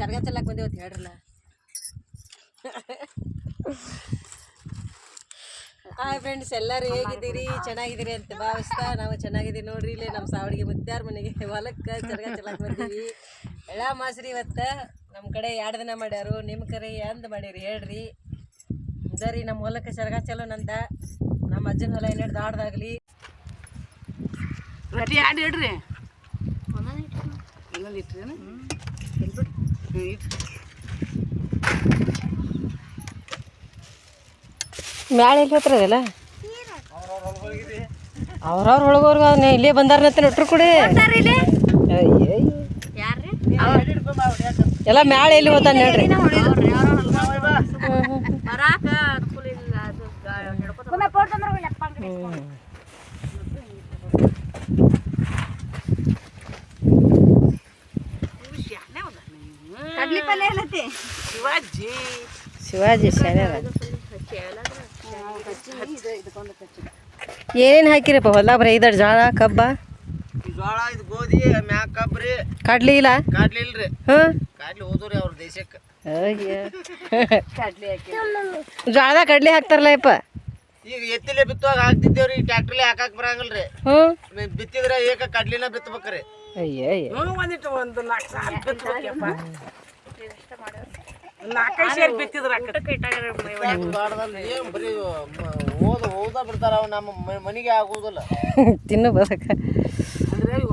ಚರ್ಗ ಚೆಲ್ಲಕ್ಕೆ ಬಂದೇವ್ ಅಂತ ಹೇಳ್ರಲ್ಲ. Hi friends ಎಲ್ಲರೂ ಹೇಗಿದ್ದೀರಿ? ಚೆನ್ನಾಗಿದ್ದೀರಿ ಅಂತ ಭಾವಿಸ್ತಾ ನಾವು ಚೆನ್ನಾಗಿದ್ದೀವಿ ನೋಡ್ರಿ. ಇಲ್ಲಿ ನಮ್ಮ ಸಾವಡಿಗೆ ಮುತ್ತಾರ ಮನೆಗೆ ಹೊಲಕ್ಕೆ ಚರ್ಗ ಚೆಲ್ಲಕ್ಕೆ ಬಂದೀವಿ. ಎಳ ಮಾಸ್ರಿ ಇವತ್ತು ನಮ್ಮ ಕಡೆ ಎರಡು ದಿನ ಮಾಡ್ಯಾರು. ನಿಮ್ಮ ಕರೆ ಎಂದು ಮಾಡೀರಿ ಹೇಳ್ರಿ. ಸರಿ ನಮ್ಮ ಹೊಲಕ್ಕೆ ಚರ್ಗ ಚೆಲ್ಲೋನಂತ ನಮ್ಮ ಅಜ್ಜನ ಹೊಲ ಏನೇನು ಆಡ್ದಾಗಲಿ ರೊಟ್ಟಿ ಆಡಿ ಇಡ್ರಿ. ಇನ್ನೊಂದು ಇಟ್ರೇನು? ಮ್ಯಾಳ ಮ್ಯಾಳೆ ಎಲ್ಲಿ ಹೋತ್ರದಲ್ಲ ಅವ್ರವ್ರ ಒಳಗೋರ್ಗ ಅವ್ನ ಇಲ್ಲೇ ಬಂದಾರನಂತ ನಟ್ರು ಕೊಡಿ ಎಲ್ಲ ಮ್ಯಾಳೆ ಎಲ್ಲಿ ಹೋತಾನೆ ಹೇಳ್ರಿ ಶಿವಾಜಿ ಶಿವಾಜಿ ಶಾನ್ಯಾರ ಏನೇನು ಹಾಕಿರಪ್ಪ ಹೊಲ ಬರೀ ಐದಾರು ಜೋಳ ಕಬ್ಬ ಜೋಳ ಇದು ಗೋಧಿ ಮ್ಯಾಗ ಕಬ್ರಿ ಕಡ್ಲಿ ಇಲ್ಲ ಕಾಡ್ಲಿ ಇಲ್ರಿ ಹಾಂ ಕಾಡ್ಲಿ ಹೋದ್ರಿ ಅವ್ರ ದೇಶಕ್ಕೆ ಜೋಳದಾಗ ಕಡ್ಲಿ ಹಾಕ್ತಾರಲ್ಲ ಯಪ್ಪ ಈಗ ಎತ್ತಿಲೆ ಬಿತ್ತುವಾಗ ಹಾಕ್ತಿದ್ದೇವ್ರಿ ಟ್ಯಾಕ್ಟ್ರಲೆ ಹಾಕಕ್ ಬರಂಗಿಲ್ರಿ ಹ್ಞೂ ಬಿ- ಬಿತ್ತಿದ್ರ ಏಕ ಕಡ್ಲಿನ ಬಿತ್ತಬೇಕ್ರಿ ಅಯ್ಯ ಅಯ್ಯ ಹ್ಞೂ ಒಂದಿಟ್ಟು ಒಂದು ನಾಲ್ಕು ಸಾಲ ಬಿತ್ತಬೇಕಪ್ಪ ನಾಲ್ಕೈದು ಸೇರಿ ಬಿತ್ತಿದ್ರ ಓದ ಓದ ಬಿಡ್ತಾರ ಅವ್ ನಮ್ಮ ಮನೆಗೆ ಆಗುದಿಲ್ಲ. ತಿನ್ನು ಬದಕ ಅಂದ್ರೆ ಇವ್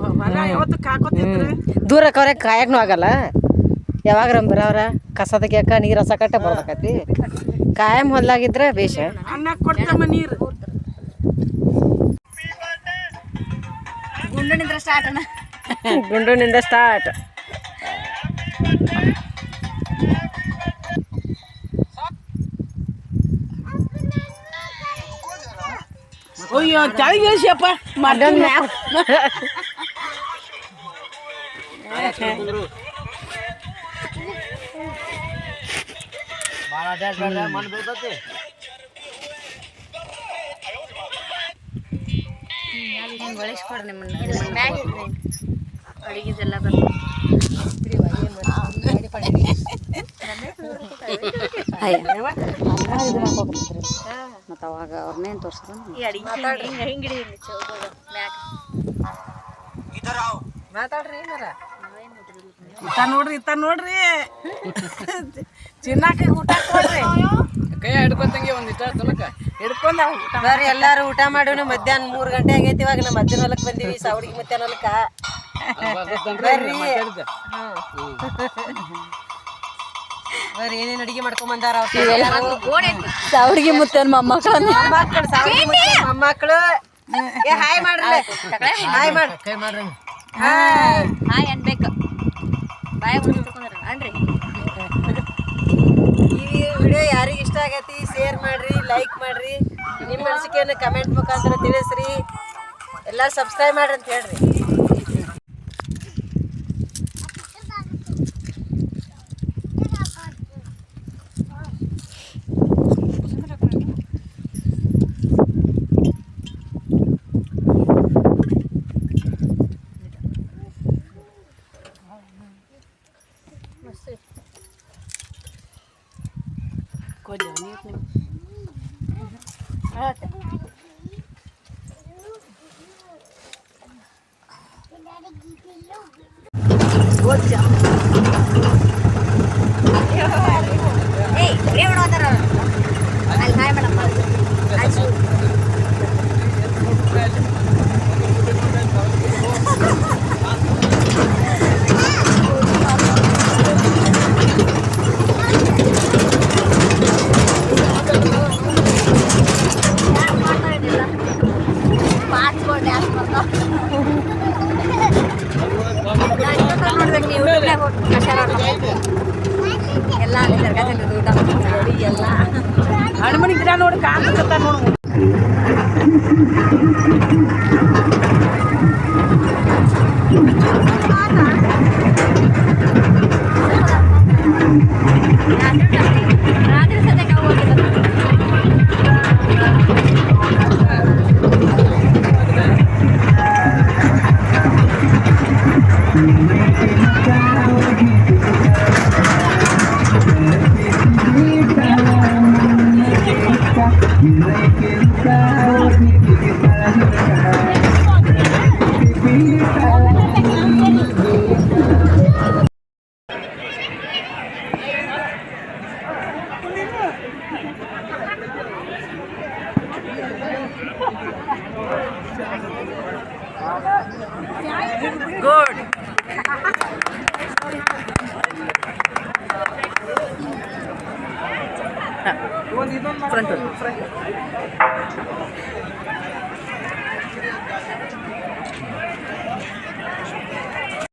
ಯಾವತ್ತು ಕಾಕೋತಿದ್ರು? ದೂರ ಕವ್ರೆ ಕಾಯಕ್ಕೂ ಆಗಲ್ಲ. ಯಾವಾಗ ಬರವ್ರ? ಕಸ ತೆಗಿಯಕ ನೀರು ಹಸಕಟ್ಟ ಬರ್ಬೇಕತಿ ಕಾಯಂ ಹೊಲ್ದಾಗಿದ್ರೆ ಬೇಷ. ಅನ್ನ ಕೊಡ್ತಮ್ಮ ನೀರು. ಗುಂಡನಿಂದ ಸ್ಟಾರ್ಟ್ ಅಯ್ಯೋ ತಳಿಗೆ ಇಳಿಸಿಯಪ್ಪ ಮಾಡ್ತೀನಿ ಭಾಳ ಅಡ್ಯಾಡ್ಬೇಡ ಮಣ್ಣು ಬೀಳ್ತತಿ ಮತ್ತು ಅವಾಗ ಅವ್ರನ್ನೇನು ತೋರ್ಸ್ರ ಮಾತಾಡ್ರಿ. ಏನಾರ ಇತ್ತ ನೋಡ್ರಿ ಇತ್ತ ನೋಡ್ರಿ. ಚಿನ್ನಕ್ಕೆ ಊಟ ಕೊಡ್ರಿ. ಕೈ ಹಿಡ್ಕೊಂತಂಗೆ ಒಂದಿಷ್ಟ ತನಕ. ಹಿಡ್ಕೊಂಡ ಬರ್ರಿ ಎಲ್ಲಾರು ಊಟ ಮಾಡೋಣ. ಮಧ್ಯಾಹ್ನ ಮೂರು ಗಂಟೆ ಆಗೈತಿ ಇವಾಗ ನಮ್ಮ ಮಧ್ಯಾಹ್ನ ಹೊಲಕ್ಕೆ ಬಂದೀವಿ ಸಾವಡಿಗೆ ಮಧ್ಯಾಹ್ನ ಹೊಲಕ್ಕ. ಬರ್ರಿ. ಏನೇನು ಅಡಿಗೆ ಮಾಡ್ಕೊಂಡ್ ಬಂದಾರ ಸಾವಿಗೆ ಮುತ್ತನ್ ಮೊಮ್ಮಕ್ಕಳ ಮುತ್ತೆ ಮೊಮ್ಮಕ್ಕಳು ಏ ಹಾಯ್ ಮಾಡ್ರಿ ಹಾಯ್ ಮಾಡ್ ಕೈ ಮಾಡ್ರಿ ಹಾಯ್. ಅನ್ಬೇಕು. ಬಾಯ ಅನ್ರಿ. ಈ ವಿಡಿಯೋ ಯಾರಿಗೆ ಇಷ್ಟ ಆಗೈತಿ ಶೇರ್ ಮಾಡ್ರಿ ಲೈಕ್ ಮಾಡ್ರಿ. ನಿಮ್ಮ ಅನಿಸಿಕೆಯನ್ನು ಕಮೆಂಟ್ ಮುಖಾಂತರ ತಿಳಿಸ್ರಿ. ಎಲ್ಲ ಸಬ್ಸ್ಕ್ರೈಬ್ ಮಾಡ್ರಿ ಅಂತ ಹೇಳ್ರಿ. What's up? ಎಲ್ಲ ಊಟ ಮಾಡ್ತಾರೆ ಎಲ್ಲ ಹಣ್ಮಣಿ ಗಿಡ ನೋಡಿ ಕಾಣ್ತಕ್ಕ ನೋಡಿ ಗುಡ್ ಫ್ರಂಟ್ ಫ್ರಂಟ್